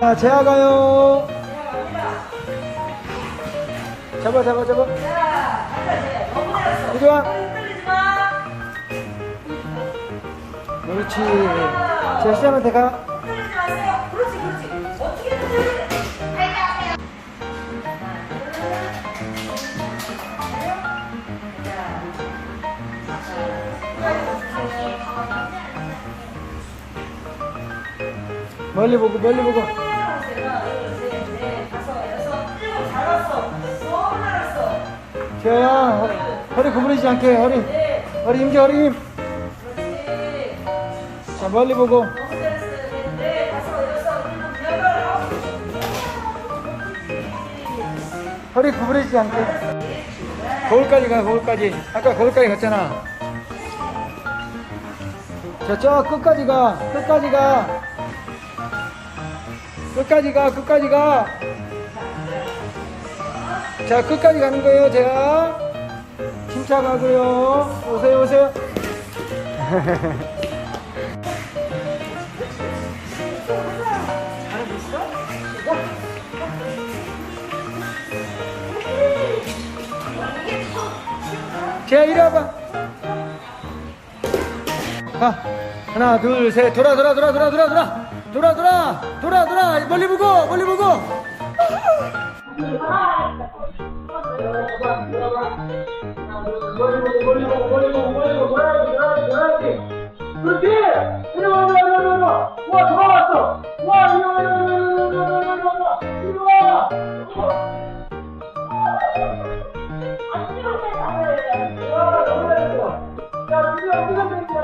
자, 재아 가요. 잡아, 잡아, 잡아. 이리 와. 그렇지. 자, 시작한테 가. 멀리 보고, 멀리 보고. 재아야, 허리, 구부리지 않게, 허리. 허리 힘줘, 허리 힘. 자, 멀리 보고. 허리 구부리지 않게. 거울까지 가, 거울까지. 아까 거울까지 갔잖아. 자, 저 끝까지 가, 끝까지 가. 끝까지 가, 끝까지 가. 자, 끝까지 가는 거예요, 제가. 침착하고요. 오세요, 오세요. 제가 이리 와봐. 가. 하나, 둘, 셋. 돌아, 돌아, 돌아, 돌아, 돌아, 돌아. 돌아, 돌아, 돌아, 돌아. 멀리 보고, 멀리 보고. 그렇지! 이리 와, 이리 와, 이리 와, 와! 와, 돌아왔어! 와, 이리 와, 이리 와, 이리 와, 이리 와, 이리 와, 이리 와! 이리 와! 와, 너무 잘했어. 자, 드디어 끝났네.